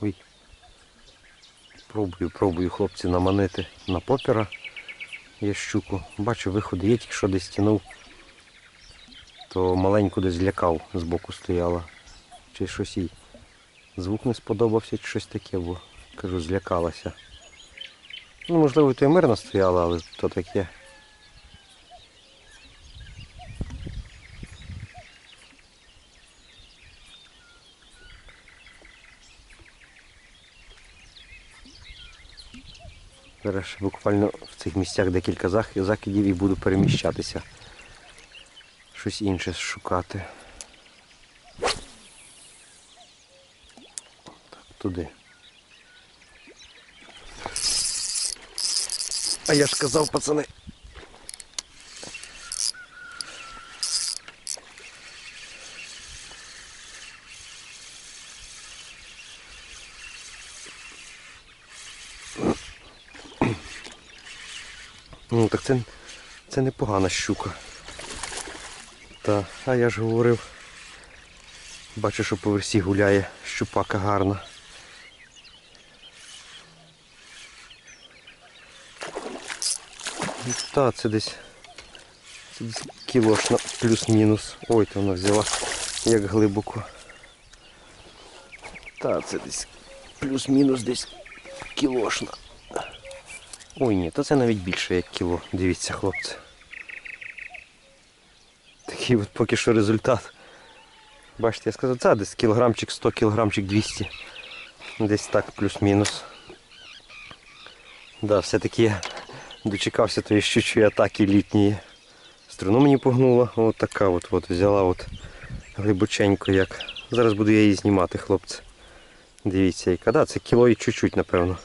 Ой. Пробую, пробую хлопці наманити на попера. Я щуку. Бачу, виходи є, тільки що десь тянув. То маленьку десь злякав, збоку стояла. Чи щось їй. Звук не сподобався, чи щось таке, бо кажу, злякалася. Ну, можливо, то й мирно стояла, але то таке. Зараз буквально в цих місцях декілька закидів і буду переміщатися. Щось інше шукати. Так, туди. А я ж казав, пацани. Ну, так це, це непогана щука. Та, а я ж говорив. Бачу, що по версі гуляє щупака гарна. Ну, Та, це десь. Це десь кілошна плюс-мінус. Ой, то вона взяла як глибоко. Та, це десь плюс-мінус десь кілошна. Ой ні, то це навіть більше як кіло. Дивіться, хлопці. Такий от поки що результат. Бачите, я сказав, це десь кілограмчик 100, кілограмчик 200. Десь так плюс-мінус. Да, все-таки я дочекався тої щучої атаки літньої. Струну мені погнула, от така от, от взяла от глибоченько як. Зараз буду я її знімати, хлопці. Дивіться, яка. Да, це кіло і чуть-чуть, напевно.